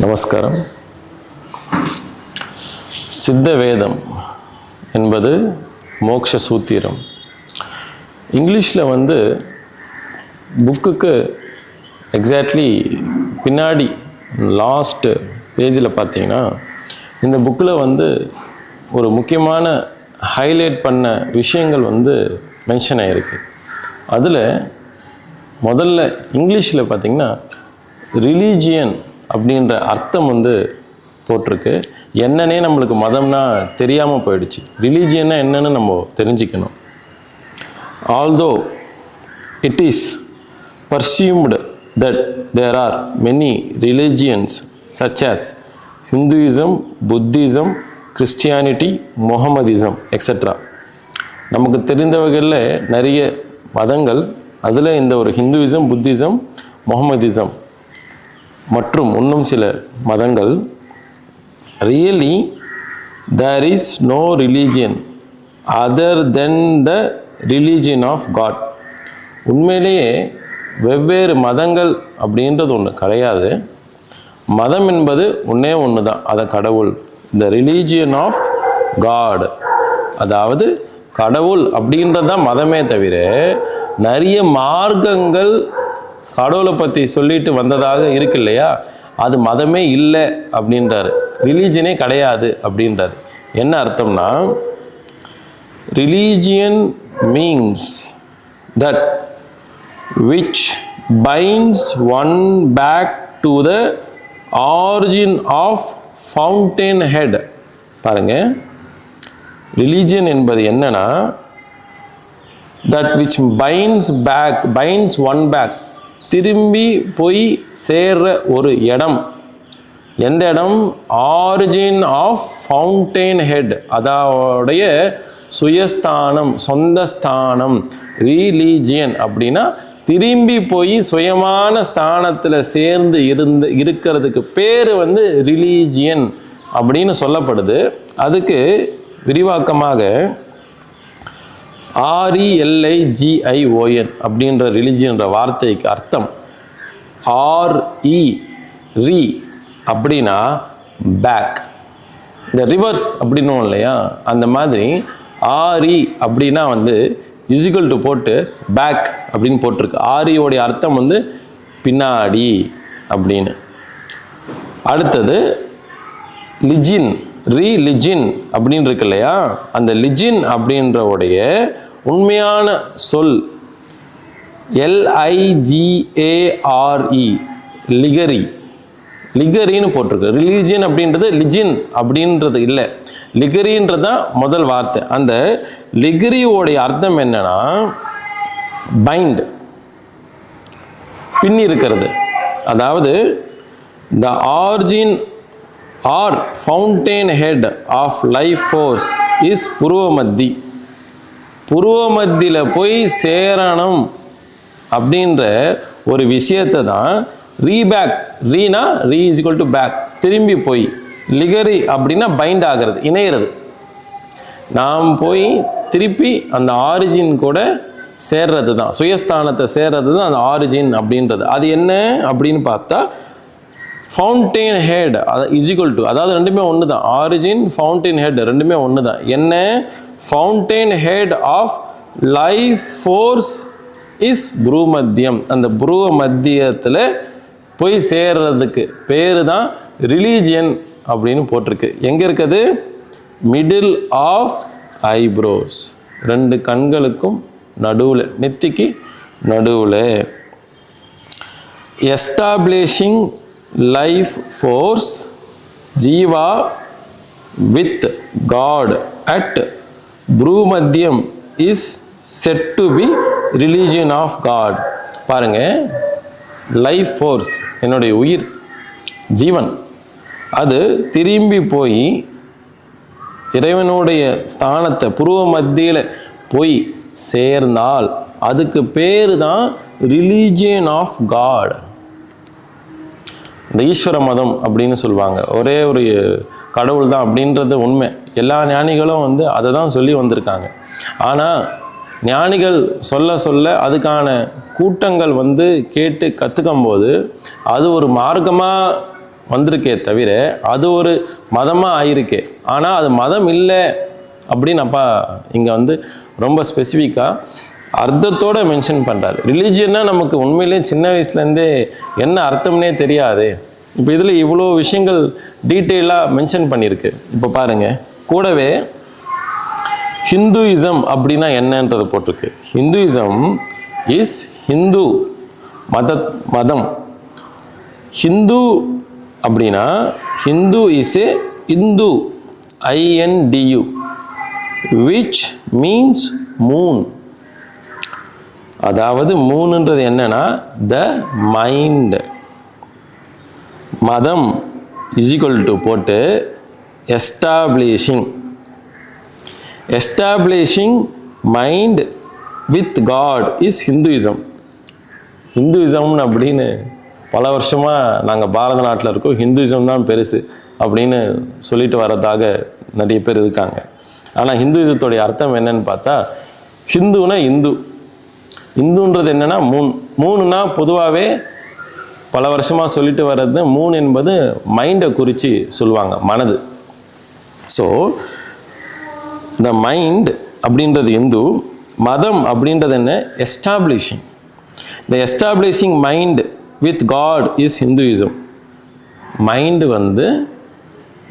நமஸ்காரம். சித்த வேதம் என்பது மோக்ஷ சூத்திரம். இங்கிலீஷில் வந்து புக்குக்கு எக்ஸாக்ட்லி பின்னாடி லாஸ்ட்டு பேஜில் பார்த்தீங்கன்னா இந்த புக்கில் வந்து ஒரு முக்கியமான ஹைலைட் பண்ண விஷயங்கள் வந்து மென்ஷன் ஆகிருக்கு அதில் முதல்ல இங்கிலீஷில் பார்த்திங்கன்னா ரிலீஜியன் அப்படின்ற அர்த்தம் வந்து போட்டிருக்கு. என்னன்னே நம்மளுக்கு மதம்னா தெரியாமல் போயிடுச்சு. ரிலீஜியன்னா என்னன்னு நம்ம தெரிஞ்சுக்கணும். Although it is presumed that there are many religions such as Hinduism Buddhism Christianity Mohammedism etcetera நமக்கு தெரிந்த வகையில் நிறைய மதங்கள் அதில் இந்த ஒரு ஹிந்துவிசம் புத்திசம் முகமதிசம் மற்றும் இன்னும் சில மதங்கள். Really there is no religion other than the religion of God உண்மையிலேயே வெவ்வேறு மதங்கள் அப்படின்றது ஒன்று கிடையாது. மதம் என்பது ஒன்றே ஒன்று தான் அதை கடவுள் த ரிலீஜியன் ஆஃப் காட் அதாவது கடவுள் அப்படின்றது தான் மதமே தவிர நிறைய மார்க்கங்கள் கடவுளை பற்றி சொல்லிட்டு வந்ததாக இருக்கு இல்லையா அது மதமே இல்லை அப்படின்றாரு. ரிலீஜனே கிடையாது அப்படின்றாரு. என்ன அர்த்தம்னா religion means that which binds one back to the origin of fountain head பாருங்க. ரிலீஜியன் என்பது என்னன்னா that which binds back binds one back திரும்பி போய் சேர்ற ஒரு இடம். எந்த இடம்? ஆரிஜின் ஆஃப் ஃபவுண்டெயின் ஹெட் அதாவுடைய சுயஸ்தானம் சொந்த ஸ்தானம் ரிலீஜியன் அப்படின்னா திரும்பி போய் சுயமான ஸ்தானத்தில் சேர்ந்து இருந்து இருக்கிறதுக்கு பேர் வந்து ரிலீஜியன் அப்படின்னு சொல்லப்படுது. அதுக்கு விரிவாக்கமாக ஆர்இஎல்ஐஜிஐஓஎன் அப்படின்ற ரிலிஜியன்ற வார்த்தைக்கு அர்த்தம். ஆர்இ ரி அப்படின்னா பேக் இந்த ரிவர்ஸ் அப்படின்னும் இல்லையா? அந்த மாதிரி ஆரி அப்படின்னா வந்து இசிக்கல் டு போட்டு பேக் அப்படின்னு போட்டிருக்கு. ஆரியோடைய அர்த்தம் வந்து பின்னாடி அப்படின்னு. அடுத்தது லிஜின் ரீ லிஜின் அப்படின்னு இருக்கு இல்லையா? அந்த லிஜின் அப்படின்றவுடைய உண்மையான சொல் எல்ஐஜிஏஆர்இ லிகரி. லிகரின்னு போட்டிருக்கு. ரிலீஜியன் அப்படின்றது லிஜின் அப்படின்றது இல்லை. லிகரின்றது தான் முதல் வார்த்தை. அந்த லிகரியோடைய அர்த்தம் என்னன்னா பைண்ட் பின்னி இருக்கிறது. அதாவது the origin or fountain head of life force is புருவமத்தி புருவமத்தியில் போய் சேரணும் அப்படின்ற ஒரு விஷயத்தை தான் ரீபேக் Reena re is equal to back திரும்பி போய் லிகரி அப்படின்னா பைண்ட் ஆகிறது இணையிறது. நாம் போய் திருப்பி அந்த ஆரிஜின் கூட சேர்றது தான் சுயஸ்தானத்தை சேர்றது தான் அந்த ஆரிஜின் அப்படின்றது. அது என்ன அப்படின்னு பார்த்தா ஃபவுண்டெயின் ஹெட் அது இசிக்குவல் டு அதாவது ரெண்டுமே ஒன்று தான் ஆரிஜின் ஃபவுண்டெயின் ஹெட் ரெண்டுமே ஒன்று தான் என்ன? Fountain head of life force is Brew மத்தியம் அந்த புரூ மத்தியத்தில் போய் சேர்றதுக்கு பேர் தான் ரிலீஜியன் அப்படின்னு போட்டிருக்கு. எங்கே இருக்குது? மிடில் ஆஃப் ஐப்ரோஸ் ரெண்டு கண்களுக்கும் நடுவில் நெத்திக்கு நடுவில். Establishing life force jiva with God at ப்ரூமத்தியம் is set to be religion of God பாருங்க. லைஃப் ஃபோர்ஸ் என்னுடைய உயிர் ஜீவன். அது திரும்பி போய் இறைவனுடைய ஸ்தானத்தை புருவ மத்தியில் போய் சேர்ந்தால் அதுக்கு பேர் தான் ரிலீஜியன் ஆஃப் காட் இந்த ஈஸ்வர மதம் அப்படின்னு சொல்லுவாங்க. ஒரே ஒரு கடவுள் தான் அப்படின்றது உண்மை. எல்லா ஞானிகளும் வந்து அதை தான் சொல்லி வந்திருக்காங்க. ஆனால் ஞானிகள் சொல்ல சொல்ல அதுக்கான கூட்டங்கள் வந்து கேட்டு கற்றுக்கும் போது அது ஒரு மார்க்கமாக வந்திருக்கே தவிர அது ஒரு மதமாக ஆயிருக்கே. ஆனால் அது மதம் இல்லை அப்படின்னு அப்பா இங்கே வந்து ரொம்ப ஸ்பெசிஃபிக்காக அர்த்தத்தோடு மென்ஷன் பண்ணுறாரு ரிலீஜியன்னா நமக்கு உண்மையிலேயே சின்ன வயசுலேருந்தே என்ன அர்த்தம்னே தெரியாது. இப்போ இதில் இவ்வளோ விஷயங்கள் டீட்டெயிலாக மென்ஷன் பண்ணியிருக்கு. இப்போ பாருங்கள் கூடவே ஹிந்துயிசம் அப்படின்னா என்னன்றது போட்டிருக்கு. ஹிந்துயிசம் இஸ் ஹிந்து மத மதம். ஹிந்து அப்படின்னா Hindu is a Indu I N D U which means moon அதாவது மூணுன்றது என்னன்னா த மைண்ட் மதம் இசிகல் டு போட்டு establishing establishing mind with God is Hinduism Hinduism அப்படின்னு பல வருஷமாக நாங்கள் பாரத நாட்டில் இருக்கோம். ஹிந்துவிசம் தான் பெருசு அப்படின்னு சொல்லிட்டு வரதாக நிறைய பேர் இருக்காங்க. ஆனால் ஹிந்துவிசத்துடைய அர்த்தம் என்னன்னு பார்த்தா ஹிந்துனா இந்து. இந்துன்றது என்னன்னா மூணு மூணுனா பொதுவாகவே பல வருஷமாக சொல்லிட்டு வர்றது மூணு என்பது மைண்டை குறித்து சொல்லுவாங்க மனது. ஸோ இந்த மைண்ட் அப்படின்றது இந்து மதம் அப்படின்றது என்ன? Establishing the establishing mind with God is Hinduism mind வந்து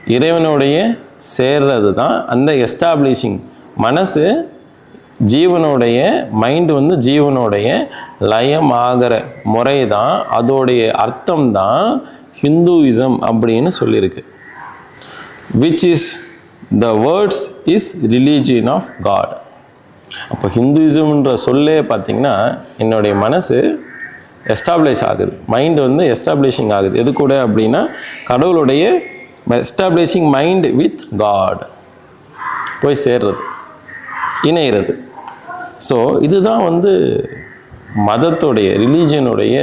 இறைவனுடைய சேர்றது தான் அந்த எஸ்டாப்ளிஷிங் மனசு ஜீவனுடைய மைண்டு வந்து ஜீவனுடைய லயம் ஆகிற முறை தான் அதோடைய அர்த்தம் தான் ஹிந்துவிசம் அப்படின்னு சொல்லியிருக்கு. Which is the words is religion of God அப்போ ஹிந்துவிசம்ன்ற சொல்லே பார்த்தீங்கன்னா என்னுடைய மனசு எஸ்டாப்ளிஷ் ஆகுது. மைண்டு வந்து எஸ்டாப்ளிஷிங் ஆகுது. எது கூட அப்படின்னா கடவுளுடைய எஸ்டாப்ளிஷிங் மைண்ட் வித் காட் போய் சேர்றது. இணையிறது ஸோ இதுதான் வந்து மதத்துடைய ரிலீஜியனுடைய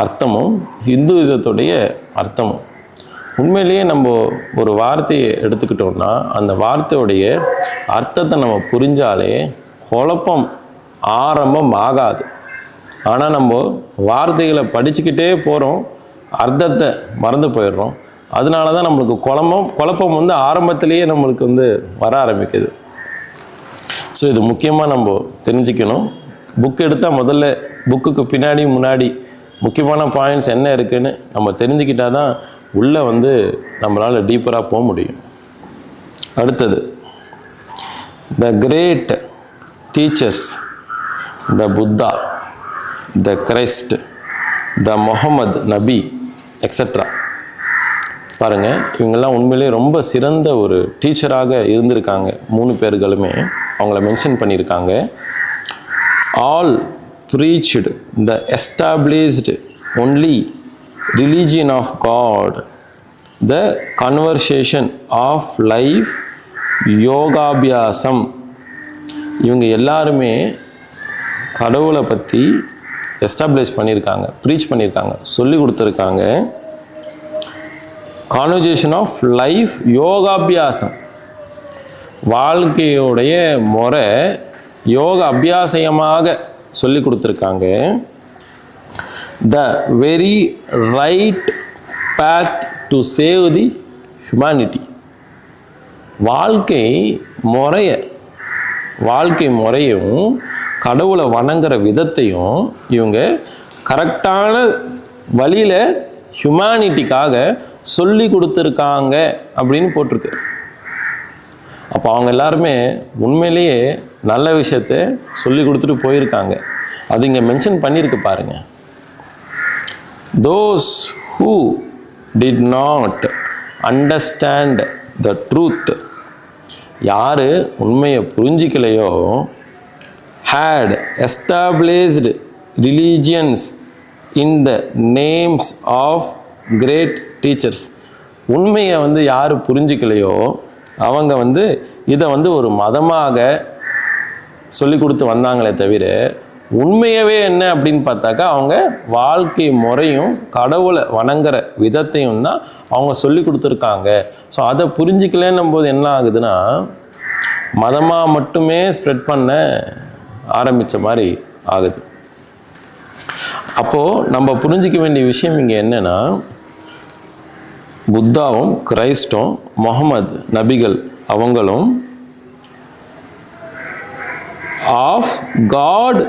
அர்த்தமும் ஹிந்துவிசத்துடைய அர்த்தமும். உண்மையிலேயே நம்ம ஒரு வார்த்தையை எடுத்துக்கிட்டோம்னா அந்த வார்த்தையுடைய அர்த்தத்தை நம்ம புரிஞ்சாலே குழப்பம் ஆரம்பம் ஆகாது. ஆனால் நம்ம வார்த்தைகளை படிச்சுக்கிட்டே போகிறோம் அர்த்தத்தை மறந்து போயிடுறோம். அதனால தான் நம்மளுக்கு குழம்பம் குழப்பம் வந்து ஆரம்பத்திலேயே நம்மளுக்கு வந்து வர ஆரம்பிக்குது. ஸோ இது முக்கியமாக நம்ம தெரிஞ்சுக்கணும். புக் எடுத்தால் முதல்ல புக்குக்கு பின்னாடி முன்னாடி முக்கியமான பாயிண்ட்ஸ் என்ன இருக்குதுன்னு நம்ம தெரிஞ்சுக்கிட்டா தான் உள்ளே வந்து நம்மளால் டீப்பராக போக முடியும். அடுத்தது the great teachers the Buddha the Christ the Muhammad Nabi etcetera பாருங்கள் இவங்கெல்லாம் உண்மையிலேயே ரொம்ப சிறந்த ஒரு டீச்சராக இருந்திருக்காங்க. மூணு பேர்களுமே அவங்கள மென்ஷன் பண்ணியிருக்காங்க. All preached the established only religion of God the conversation of life யோகாபியாசம் இவங்க எல்லாருமே கடவுளை பற்றி எஸ்டாப்ளிஷ் பண்ணியிருக்காங்க ப்ரீச் பண்ணியிருக்காங்க சொல்லி கொடுத்துருக்காங்க. கான்வர்ஜேஷன் ஆஃப் லைஃப் யோகாபியாசம் வாழ்க்கையுடைய முறை யோக அபியாசயமாக சொல்லி கொடுத்துருக்காங்க. The very right path to save the humanity வாழ்க்கை முறைய வாழ்க்கை முறையும் கடவுளை வணங்குற விதத்தையும் இவங்க கரெக்டான வழியில் ஹியூமனிட்டிக்காக சொல்லி கொடுத்துருக்காங்க அப்படின்னு போட்டிருக்கு. அப்போ அவங்க எல்லாருமே உண்மையிலேயே நல்ல விஷயத்த சொல்லி கொடுத்துட்டு போயிருக்காங்க. அது இங்கே மென்ஷன் பண்ணியிருக்கு பாருங்க. Those who did not understand the truth யார் உண்மையை புரிஞ்சிக்கலையோ hate established religions in the names of great teachers உண்மையை வந்து யார் புரிஞ்சிக்கலையோ அவங்க வந்து இதை வந்து ஒரு மதமாக சொல்லி கொடுத்து வந்தாங்களே தவிர உண்மையவே என்ன அப்படின்னு பார்த்தாக்கா அவங்க வாழ்க்கை முறையும் கடவுளை வணங்குற விதத்தையும் தான் அவங்க சொல்லி கொடுத்துருக்காங்க. ஸோ அதை புரிஞ்சிக்கலன்னும் போது என்ன ஆகுதுன்னா மதமாக மட்டுமே ஸ்ப்ரெட் பண்ண ஆரம்பித்த மாதிரி ஆகுது. அப்போது நம்ம புரிஞ்சிக்க வேண்டிய விஷயம் இங்கே என்னென்னா புத்தாவும் கிரைஸ்டும் முகமது நபிகள் அவங்களும் of God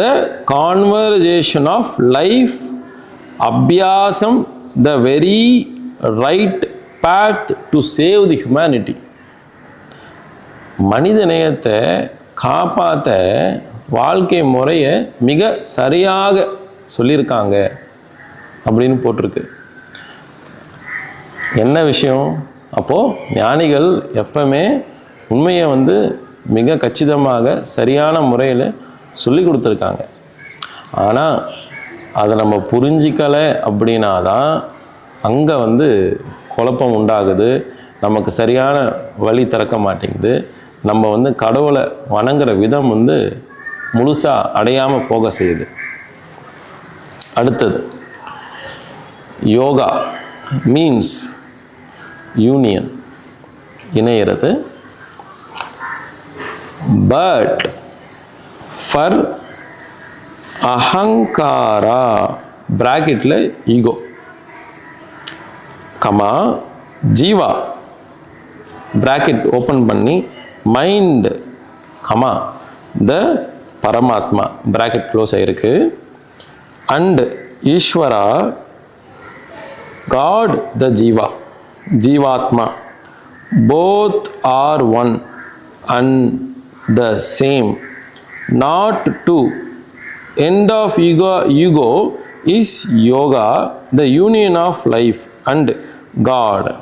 the conversation of life அபியாசம் the very right path to save the humanity மனித நேயத்தை காப்பாற்ற வாழ்க்கை முறையை மிக சரியாக சொல்லியிருக்காங்க அப்படின்னு போட்டிருக்கு. என்ன விஷயம்? அப்போது ஞானிகள் எப்பவுமே உண்மையை வந்து மிக கச்சிதமாக சரியான முறையில் சொல்லி கொடுத்துருக்காங்க. ஆனால் அதை நம்ம புரிஞ்சிக்கலை அப்படின்னா தான் அங்கே வந்து குழப்பம் உண்டாகுது. நமக்கு சரியான வழி திறக்க மாட்டேங்குது. நம்ம வந்து கடவுளை வணங்குற விதம் வந்து முழுசாக அடையாமல் போக செய்யுது. அடுத்தது யோகா மீன்ஸ் யூனியன் இணையிறது. But for ahankara பிராக்கெட்டில் ego comma jiva. Bracket open பண்ணி mind comma the paramatma. Bracket close ஆகிருக்கு and Ishwara God the jiva. Jivatma. Both are one and the same not two end of ego ego is yoga the union of life and God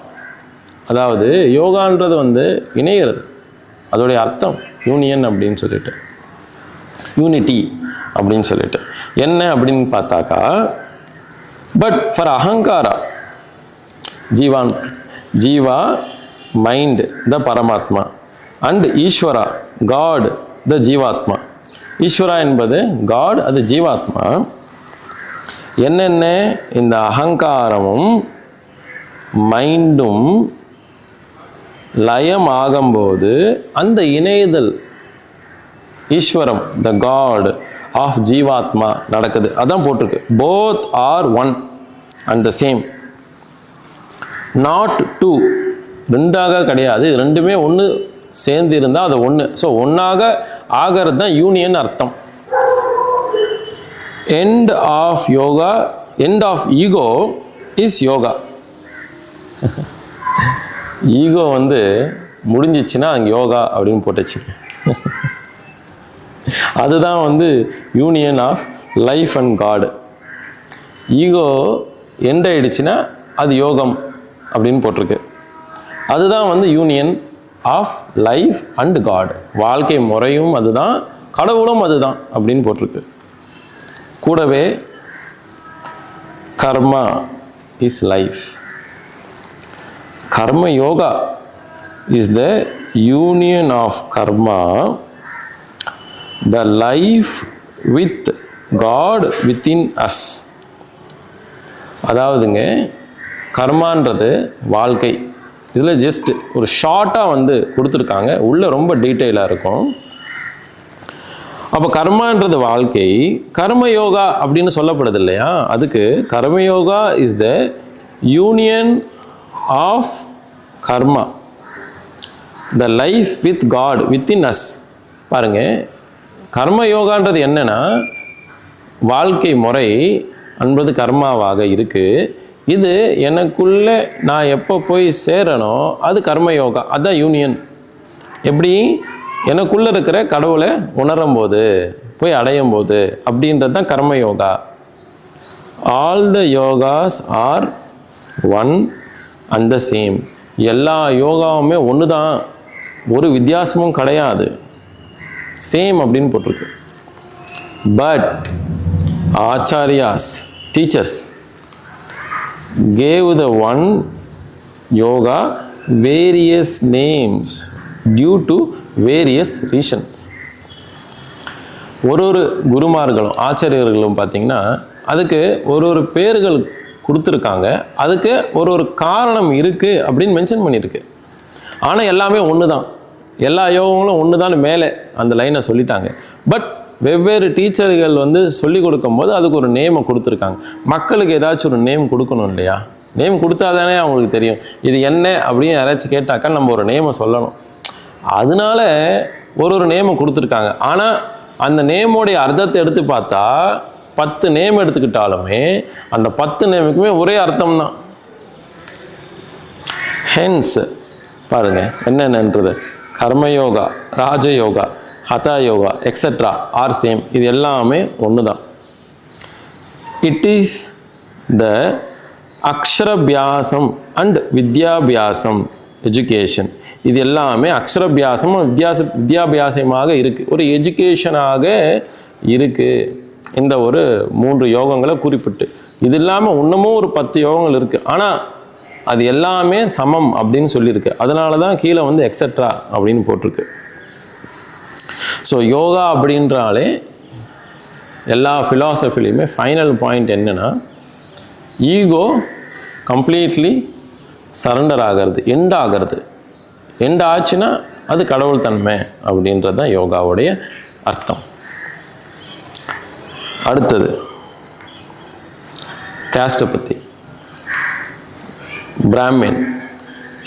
அதாவது யோகான்றது வந்து இணைகிறது. அதோடைய அர்த்தம் union அப்படின்னு சொல்லிட்டு. Unity அப்படின்னு சொல்லிட்டு. என்ன அப்படின்னு பார்த்தாக்கா பட் ஃபார் அகங்காரா ஜீவான் ஜீவா மைண்ட் த பரமாத்மா அண்ட் ஈஸ்வரா காட் த ஜீவாத்மா. ஈஸ்வரா என்பது காட் அது ஜீவாத்மா. என்னென்ன இந்த அகங்காரமும் மைண்டும் லயம் ஆகும்போது அந்த இணைதல் ஈஸ்வரம் த காட் ஆஃப் ஜீவாத்மா நடக்குது. அதான் போட்டிருக்கு. Both are one and the same not two ரெண்டாக கிடையாது. இது ரெண்டுமே ஒன்று சேர்ந்து இருந்தால் அது ஒன்று ஸோ ஒன்றாக ஆகிறது தான் யூனியன் அர்த்தம். End of yoga end of ego is yoga ego வந்து முடிஞ்சிச்சுன்னா அங்கே யோகா அப்படின்னு போட்டுச்சு. அதுதான் வந்து union of life and God ego end ஆயிடுச்சுன்னா அது யோகம். அப்படின்னு போட்டிருக்கு. அதுதான் வந்து union of life and God வாழ்க்கை முறையும் அதுதான் கடவுளும் அதுதான் அப்படின்னு போட்டிருக்கு. கூடவே karma is life karma yoga is the union of karma the life with God within us அதாவதுங்க கர்மான்றது வாழ்க்கை. இதில் ஜஸ்ட் ஒரு ஷார்ட்டாக வந்து கொடுத்துருக்காங்க. உள்ளே ரொம்ப டீட்டெயிலாக இருக்கும். அப்போ கர்மான்றது வாழ்க்கை. கர்மயோகா அப்படின்னு சொல்லப்படுது இல்லையா? அதுக்கு karma yoga is the union of karma. The life with God within us பாருங்க. கர்மயோகான்றது என்னென்னா வாழ்க்கை முறை என்பது கர்மாவாக இருக்குது இது எனக்குள்ளே நான் எப்போ போய் சேரனோ அது கர்மயோகா அதுதான் யூனியன் எப்படி? எனக்குள்ளே இருக்கிற கடவுளை உணரும் போது போய் அடையும் போது அப்படின்றது தான் karma yoga. All the yogas are one and the same எல்லா யோகாவுமே ஒன்று தான் ஒரு வித்தியாசமும் கிடையாது. சேம் அப்படின்னு போட்டிருக்கு. But acharyas teachers gave the one yoga various names due to various reasons. ஒரு ஒரு குருமார்களும் ஆச்சாரியர்களும் பார்த்தீங்கன்னா அதுக்கு ஒரு ஒரு பேர்கள் கொடுத்துருக்காங்க. அதுக்கு ஒரு ஒரு காரணம் இருக்குது அப்படின்னு மென்ஷன் பண்ணியிருக்கு. ஆனால் எல்லாமே ஒன்று தான் எல்லா யோகங்களும் ஒன்று தான் மேலே அந்த லைனை சொல்லிட்டாங்க. பட் வெவ்வேறு டீச்சர்கள் வந்து சொல்லிக் கொடுக்கும்போது அதுக்கு ஒரு நேமை கொடுத்துருக்காங்க. மக்களுக்கு ஏதாச்சும் ஒரு நேம் கொடுக்கணும் இல்லையா? நேம் கொடுத்தா தானே அவங்களுக்கு தெரியும். இது என்ன அப்படின்னு யாராச்சும் கேட்டாக்கா நம்ம ஒரு நேமை சொல்லணும். அதனால ஒரு ஒரு நேமை கொடுத்துருக்காங்க. ஆனால் அந்த நேமோடைய அர்த்தத்தை எடுத்து பார்த்தா பத்து நேம் எடுத்துக்கிட்டாலுமே அந்த பத்து நேமுக்குமே ஒரே அர்த்தம் தான் ஹென்ஸ் பாருங்க என்னென்னன்றது? Karma yoga raja yoga hatha yoga etcetera are same இது எல்லாமே ஒன்று தான் it is the aksharabhyasam and vidyabhyasam education இது எல்லாமே அக்ஷரபியாசம் வித்யாச வித்யாபியாசமாக இருக்குது ஒரு எஜுகேஷனாக இருக்குது இந்த ஒரு மூன்று யோகங்களை குறிப்பிட்டு. இது இல்லாமல் இன்னமும் ஒரு பத்து யோகங்கள் இருக்குது ஆனால் அது எல்லாமே சமம் அப்படின்னு சொல்லியிருக்கு. அதனால தான் கீழே வந்து எக்ஸெட்ரா அப்படின்னு போட்டிருக்கு. ஸோ யோகா அப்படின்றாலே எல்லா ஃபிலாசபிலையுமே ஃபைனல் பாயிண்ட் என்னென்னா ஈகோ கம்ப்ளீட்லி சரண்டர் ஆகிறது எண்ட் ஆகிறது. எண்ட் ஆச்சுன்னா அது கடவுள் தன்மை அப்படின்றது தான் யோகாவுடைய அர்த்தம். அடுத்தது கேஸ்ட்டை பற்றி Brahmin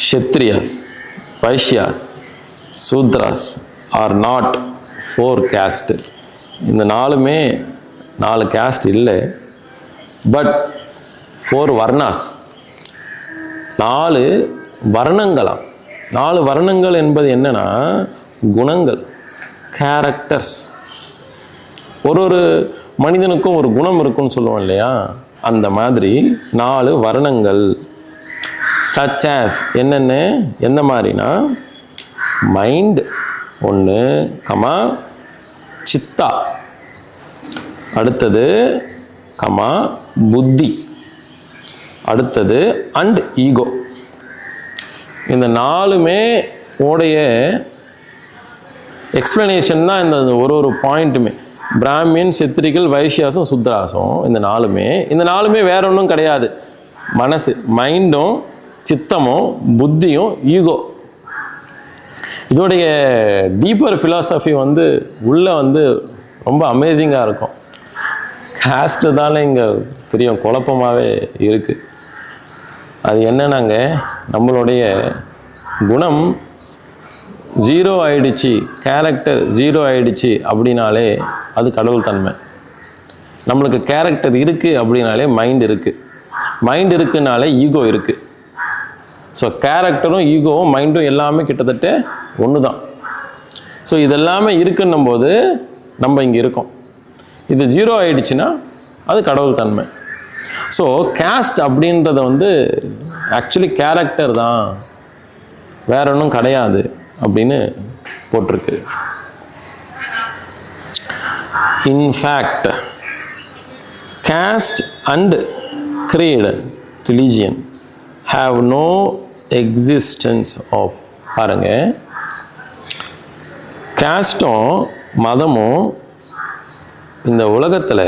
Kshatriyas Vaishyas Shudras are not four caste இந்த நாலுமே நாலு கேஸ்ட் இல்லை. பட் ஃபோர் வர்ணாஸ் நாலு வர்ணங்களாம் நாலு வர்ணங்கள் என்பது என்னன்னா குணங்கள் கேரக்டர்ஸ் ஒரு ஒரு மனிதனுக்கும் ஒரு குணம் இருக்கும்னு சொல்லுவோம் இல்லையா? அந்த மாதிரி நாலு வர்ணங்கள் சச் ஆஸ் என்னென்ன? எந்த மாதிரினா மைண்ட் ஒன்று கமா சித்தா. அடுத்தது கமா புத்தி. அடுத்தது அண்ட் ஈகோ இந்த நாலுமே உடைய எக்ஸ்பிளனேஷன் தான் இந்த ஒரு ஒரு பாயிண்ட்டுமே பிராமின் சித்திரிகள் வைஷ்யாசம் சுத்ராசம் இந்த நாலுமே. இந்த நாலுமே வேற ஒன்றும் கிடையாது. மனசு மைண்டும் சித்தமும் புத்தியும் ஈகோ இதோடைய டீப்பர் ஃபிலாசபி வந்து உள்ளே வந்து ரொம்ப அமேசிங்காக இருக்கும். காஸ்ட்டு தானே இங்கே பெரிய குழப்பமாகவே இருக்குது அது என்னன்னாங்க நம்மளுடைய குணம் ஜீரோ ஆயிடுச்சு கேரக்டர் ஜீரோ ஆயிடுச்சு அப்படின்னாலே அது கடவுள் தன்மை. நம்மளுக்கு கேரக்டர் இருக்குது அப்படின்னாலே மைண்ட் இருக்குது மைண்ட் இருக்குனாலே ஈகோ இருக்குது ஸோ கேரக்டரும் ஈகோவும் மைண்டும் எல்லாமே கிட்டத்தட்ட ஒன்று தான் ஸோ இதெல்லாமே இருக்குன்னும் போது நம்ம இங்கே இருக்கோம். இது ஜீரோ ஆயிடுச்சுன்னா அது கடவுள் தன்மை. ஸோ கேஸ்ட் அப்படின்றத வந்து ஆக்சுவலி கேரக்டர் தான். வேற ஒன்றும் கிடையாது அப்படின்னு போட்டிருக்கு. In fact caste and creed religion have no existence of பாருங்க. கேஸ்டும் மதமும் இந்த உலகத்தில்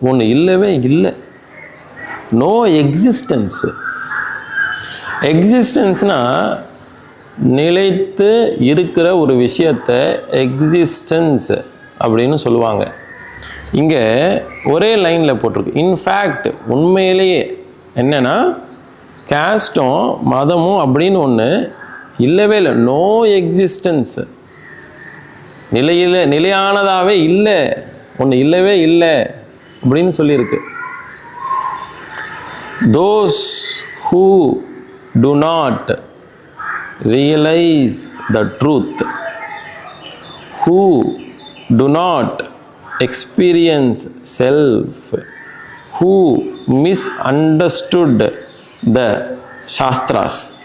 ஒன்று இல்லவே இல்லை. நோ எக்ஸிஸ்டன்ஸு எக்ஸிஸ்டன்ஸ்னால் நிலைத்து இருக்கிற ஒரு விஷயத்தை எக்ஸிஸ்டன்ஸ் அப்படின்னு சொல்லுவாங்க. இங்கே ஒரே லைனில் போட்டிருக்கு. இன்ஃபேக்ட் உண்மையிலேயே என்னென்னா கேஸ்டும் மதமும் அப்படின்னு ஒன்று இல்லவே இல்லை. நோ எக்ஸிஸ்டன்ஸ் நிலையில் நிலையானதாகவே இல்லை. ஒன்று இல்லவே இல்லை அப்படின்னு சொல்லியிருக்கு. Those who do not realise the truth who do not experience self who misunderstood the shastras.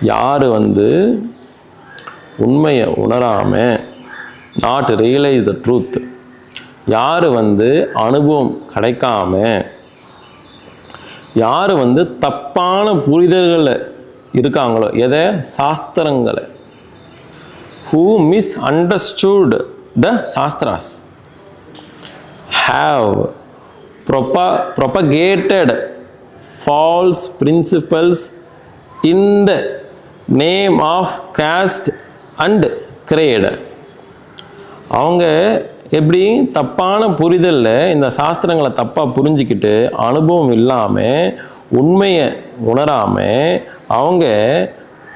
யார் வந்து உண்மையை உணராமல் நாட் ரியலைஸ் த ட்ரூத் யார் வந்து அனுபவம் கிடைக்காம யார் வந்து தப்பான புரிதல்களில் இருக்காங்களோ எதை? சாஸ்திரங்களை. Who misunderstood the shastras. Have propa- propagated false principles in the name of caste and creed. அவங்க எப்படி தப்பான புரிதலில் இந்த சாஸ்திரங்களை தப்பாக புரிஞ்சிக்கிட்டு அனுபவம் இல்லாமல் உண்மையை உணராம அவங்க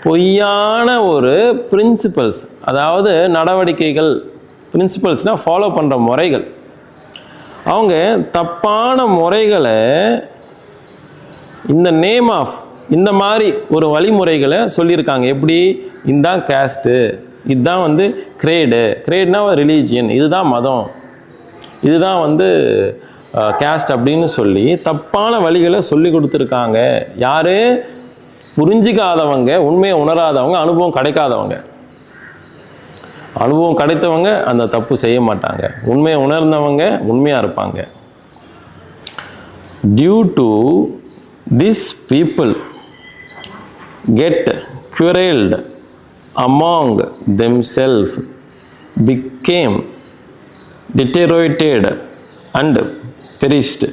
பொய்யான ஒரு பிரின்சிபல்ஸ் அதாவது நடவடிக்கைகள் பிரின்சிபல்ஸ்னால் ஃபாலோ பண்ணுற முறைகள் அவங்க தப்பான முறைகளை இந்த நேம் ஆஃப் இந்த மாதிரி ஒரு வழிமுறைகளை சொல்லியிருக்காங்க. எப்படி? இதுதான் கேஸ்ட்டு இதுதான் வந்து கிரேடு கிரேட்னா ரிலீஜியன் இதுதான் மதம். இதுதான் வந்து கேஸ்ட் அப்படின்னு சொல்லி தப்பான வழிகளை சொல்லி கொடுத்துருக்காங்க. யார்? புரிஞ்சிக்காதவங்க உண்மையை உணராதவங்க அனுபவம் கிடைக்காதவங்க. அனுபவம் கிடைத்தவங்க அந்த தப்பு செய்ய மாட்டாங்க. உண்மையை உணர்ந்தவங்க உண்மையாக இருப்பாங்க. Due to these people get quarreled among themselves, became deteriorated and perished.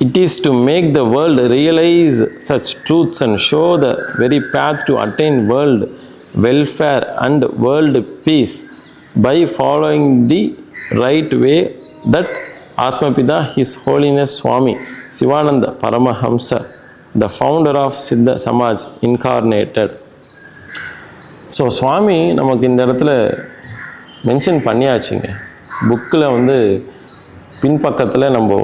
It is to make the world realize such truths and show the very path to attain world welfare and world peace by following the right way that Atmapida, His Holiness Swami, Sivananda Paramahamsa, the founder of Siddha Samaj, incarnated. So Swami நமக்கு இந்த இடத்துல mention பண்ணியாச்சுங்க. புக்கில் வந்து பின்பக்கத்தில் நம்ம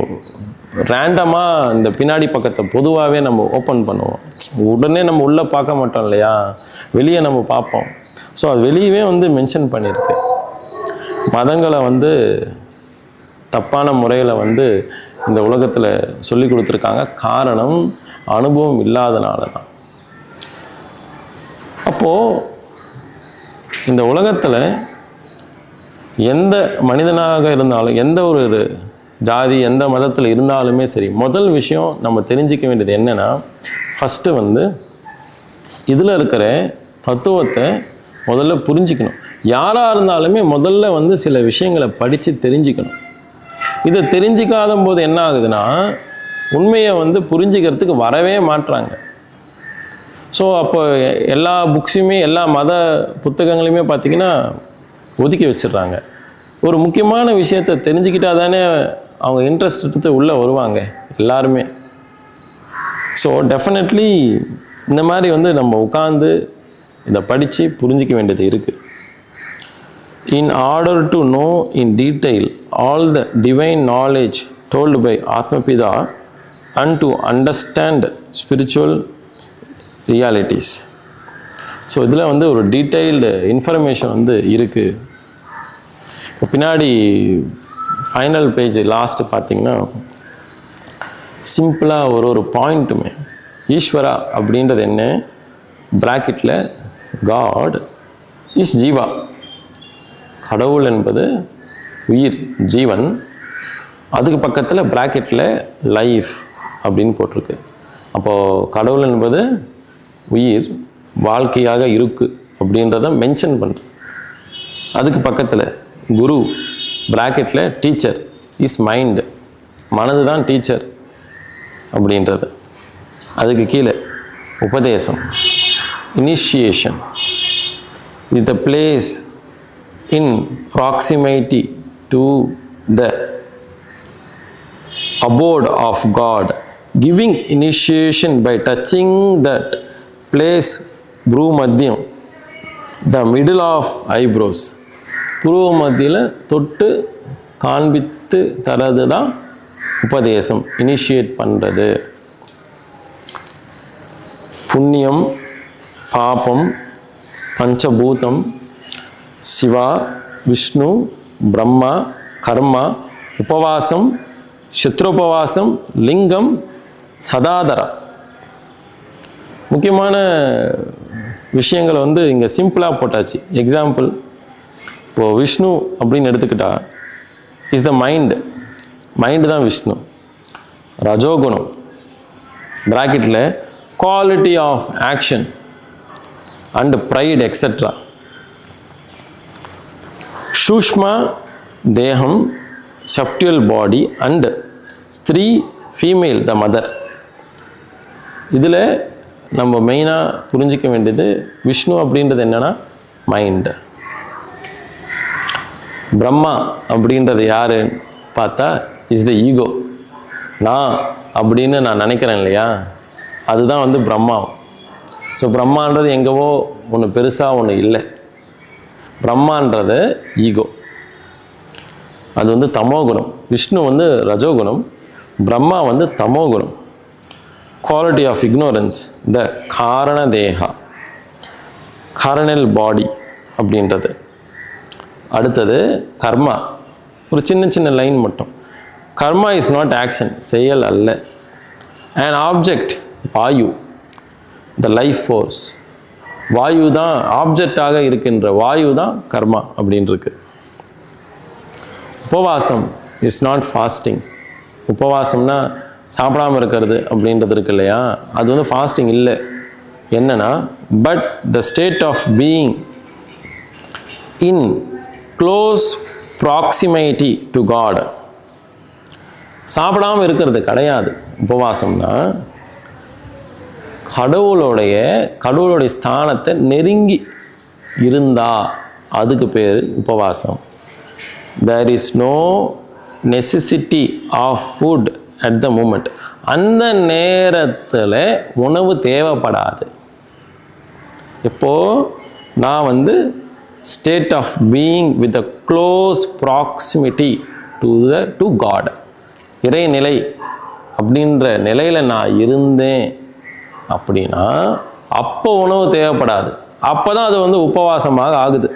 ரேண்டமாக இந்த பின்னாடி பக்கத்தை பொதுவாகவே நம்ம ஓப்பன் பண்ணுவோம். உடனே நம்ம உள்ளே பார்க்க மாட்டோம் இல்லையா? வெளியே நம்ம பார்ப்போம். ஸோ அது வெளியவே வந்து மென்ஷன் பண்ணியிருக்கு. மதங்களை வந்து தப்பான முறையில் வந்து இந்த உலகத்தில் சொல்லி கொடுத்துருக்காங்க. காரணம் அனுபவம் இல்லாதனால தான் அப்போது இந்த உலகத்தில் எந்த மனிதனாக இருந்தாலும் எந்த ஒரு ஜாதி எந்த மதத்தில் இருந்தாலுமே சரி முதல் விஷயம் நம்ம தெரிஞ்சிக்க வேண்டியது என்னென்னா ஃபஸ்ட்டு வந்து இதில் இருக்கிற தத்துவத்தை முதல்ல புரிஞ்சிக்கணும். யாராக இருந்தாலுமே முதல்ல வந்து சில விஷயங்களை படித்து தெரிஞ்சுக்கணும். இதை தெரிஞ்சிக்காத போது என்ன ஆகுதுன்னா உண்மையை வந்து புரிஞ்சுக்கிறதுக்கு வரவே மாட்றாங்க. ஸோ அப்போ எல்லா புக்ஸையுமே எல்லா மத புத்தகங்களையுமே பார்த்திங்கன்னா ஒதுக்கி வச்சிடுறாங்க. ஒரு முக்கியமான விஷயத்தை தெரிஞ்சுக்கிட்டா தானே அவங்க இன்ட்ரெஸ்ட் எடுத்து உள்ளே வருவாங்க எல்லாருமே. ஸோ டெஃபினெட்லி இந்த மாதிரி வந்து நம்ம உட்காந்து இதை படித்து புரிஞ்சிக்க வேண்டியது இருக்குது in order to know in detail all the divine knowledge told by Atmapita and to understand spiritual realities so இதில் வந்து ஒரு டீட்டெயில்டு இன்ஃபர்மேஷன் வந்து இருக்குது இப்போ பின்னாடி ஃபைனல் பேஜ் லாஸ்ட்டு பார்த்திங்கன்னா சிம்பிளாக ஒரு ஒரு பாயிண்ட்டுமே ஈஸ்வரா அப்படின்றது என்ன? ப்ராக்கெட்டில் காட் இஸ் ஜீவா கடவுள் என்பது உயிர் ஜீவன் அதுக்கு பக்கத்தில் ப்ராக்கெட்டில் லைஃப் அப்படின்னு போட்டிருக்கு. அப்போது கடவுள் என்பது உயிர் வாழ்க்கையாக இருக்குது அப்படின்றத மென்ஷன் பண்ணுறது அதுக்கு பக்கத்தில் குரு ப்ராக்கெட்டில் டீச்சர் இஸ் மைண்டு மனது தான் டீச்சர் அப்படின்றது. அதுக்கு கீழே உபதேசம் initiation with the place in proximity to the abode of God, giving initiation by touching that place Bhrumadhyam, the middle of eyebrows. புருவ மத்தியில் தொட்டு காண்பித்து தரது தான் உபதேசம் இனிஷியேட் பண்ணுறது புண்ணியம் பாபம் பஞ்சபூதம் சிவா விஷ்ணு பிரம்மா கர்மா உபவாசம் சித்ரோபவாசம் லிங்கம் சதாதரா. முக்கியமான விஷயங்களை வந்து இங்கே சிம்பிளாக போட்டாச்சு. எக்ஸாம்பிள் இப்போது விஷ்ணு அப்படின்னு எடுத்துக்கிட்டா இஸ் த மைண்டு மைண்டு தான் விஷ்ணு. ரஜோகுணம். ப்ராக்கெட்டில் quality of action and pride etcetera sukshma தேகம் subtle body and stree female the mother இதில் நம்ம மெயினாக புரிஞ்சிக்க வேண்டியது விஷ்ணு அப்படின்றது என்னென்னா மைண்டு பிரம்மா அப்படின்றது யாருன்னு பார்த்தா இஸ் த ஈகோ நான் அப்படின்னு நான் நினைக்கிறேன் இல்லையா? அதுதான் வந்து பிரம்மா. ஸோ பிரம்மான்றது எங்கவோ ஒன்று பெருசாக ஒன்று இல்லை. பிரம்மான்றது ஈகோ. அது வந்து தமோகுணம் விஷ்ணு வந்து ரஜோகுணம் பிரம்மா வந்து தமோகுணம் குவாலிட்டி ஆஃப் இக்னோரன்ஸ் த காரண தேகா காரணல் பாடி அப்படின்றது. அடுத்தது கர்மா. ஒரு சின்ன சின்ன லைன் மட்டும். கர்மா இஸ் நாட் ஆக்ஷன் செயல் அல்ல. And object vayu. The life force vayu தான் ஆப்ஜெக்டாக இருக்கின்ற வாயு தான் கர்மா அப்படின்னு இருக்கு உபவாசம் இஸ் நாட் ஃபாஸ்டிங் உபவாசம்னா சாப்பிடாம இருக்கிறது அப்படின்றது இருக்கு இல்லையா? அது வந்து ஃபாஸ்டிங் இல்லை. என்னன்னா but the state of being in close proximity to God சாப்பிடாம இருக்கிறது கிடையாது. உபவாசம்னா கடவுளுடைய கடவுளுடைய ஸ்தானத்தை நெருங்கி இருந்தா அதுக்கு பேர் உபவாசம். There is no necessity of food at the moment அந்த நேரத்தில் உணவு தேவைப்படாது. இப்போது நான் வந்து state of being with a close proximity to the to God இறைநிலை அப்படின்ற நிலையில் நான் இருந்தேன். அப்படின்னா அப்போ உணவு தேவைப்படாது. அப்போ தான் அது வந்து உபவாசமாக ஆகுது.